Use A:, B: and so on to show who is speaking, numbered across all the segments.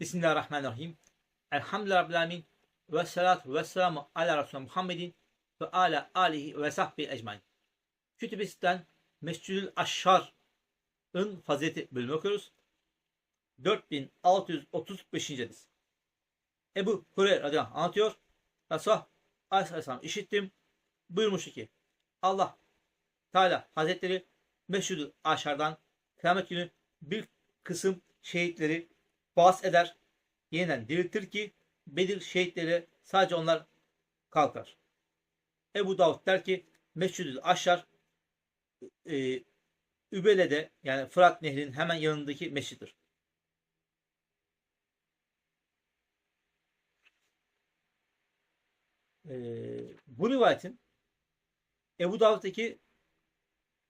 A: Bismillahirrahmanirrahim. Elhamdülillahi Rabbil. Ve salatu ve selamu ala Resulü Muhammedin ve ala alihi ve sahbihi ecmain. Kütübesinden Mescidül Aşşar'ın fazileti bölümü okuyoruz. 4635. hadis. Ebu Hureyre radıyallahu anh anlatıyor. Resulullah aleyhisselam işittim. Buyurmuştu ki Allah Teala Hazretleri Mescid-i Aşar'dan kıyamet günü bir kısım şehitleri bahs eder, yeniden diriltir ki Bedir şehitleri sadece onlar kalkar. Ebu Davud der ki Mescid-i Aşar e, Übele'de yani Fırat Nehri'nin hemen yanındaki mesciddir. E, bu rivayetin Ebu Davud'daki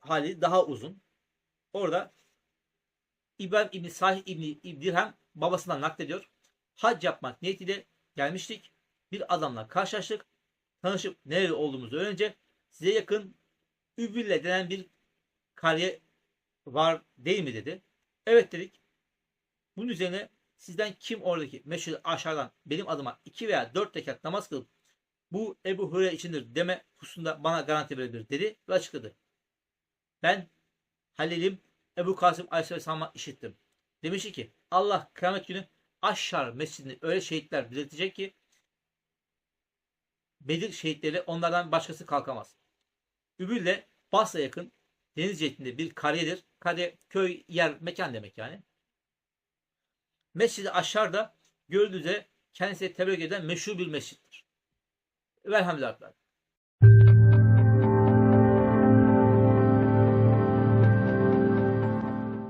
A: hali daha uzun. Orada İbrahim İbni Sahih İbni, İbni Dirhem babasından naklediyor. Hac yapmak niyetiyle gelmiştik. Bir adamla karşılaştık. Tanışıp nereli olduğumuzu öğrenince size yakın Übülle denen bir kariye var değil mi dedi. Evet dedik. Bunun üzerine sizden kim oradaki meşhur aşağıdan benim adıma iki veya dört rekat namaz kılıp bu Ebu Hureyre içindir deme hususunda bana garanti verebilir dedi ve açıkladı. Ben Halil'im Ebu Kasım Aleyhisselam'a işittim. Demişti ki Allah kıyamet günü Aşşar mescidini öyle şehitler diriltecek ki Bedir şehitleri onlardan başkası kalkamaz. Übül de Basra yakın deniz cihetinde bir kariyedir. Kariye köy, yer, mekan demek yani. Mescid-i Aşşar da gördüğünüz üzere kendisi tebrik eden meşhur bir mescittir. Velhamdülillah.